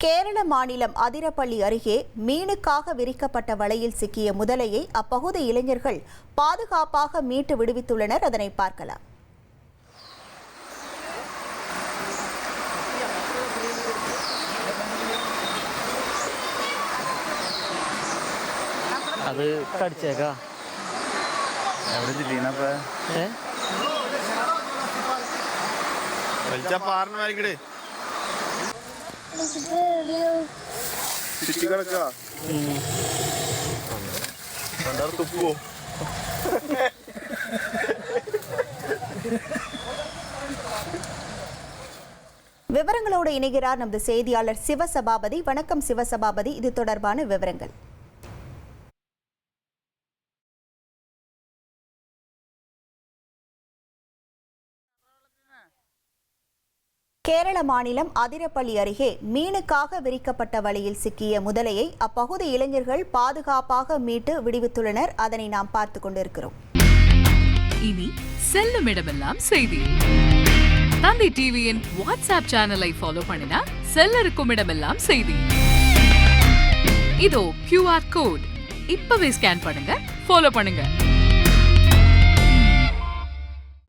கேரள மாநிலம் அதிரப்பள்ளி அருகே மீனுக்காக விரிக்கப்பட்ட வலையில் சிக்கிய முதலையை அப்பகுதி இளைஞர்கள் பாதுகாப்பாக மீட்டு விடுவித்துள்ளனர் அதனை பார்க்கலாம் അത് കടിച്ചേക്കാ എവിടെ ജില്ലീനപ്പ ഏ വലിച്ചാ പാറിന് വരക്കട് Sisi kaka. Mandar tupu. விவரங்களோடு இணைகிறார் நமது செய்தியாளர் சிவசபாபதி வணக்கம் சிவசபாபதி இது தொடர்பான விவரங்கள் கேரள மாநிலம் அதிரப்பள்ளி அருகே மீனுக்காக விரிக்கப்பட்ட வலையில் சிக்கிய முதலையை அப்பகுதி இளைஞர்கள் பாதுகாப்பாக மீட்டு விடுவித்துள்ளனர். அதனை நாம் பார்த்து கொண்டிருக்கிறோம். இனி செல்லும் இடமெல்லாம் செய்தி. தந்தி டிவியின் வாட்ஸ்அப் சேனலை ஃபாலோ பண்ணினா செல்ல இருக்கும் இடமெல்லாம் செய்தி. இதோ கியூஆர் கோட் இப்பவே ஸ்கேன் பண்ணுங்க ஃபாலோ பண்ணுங்க.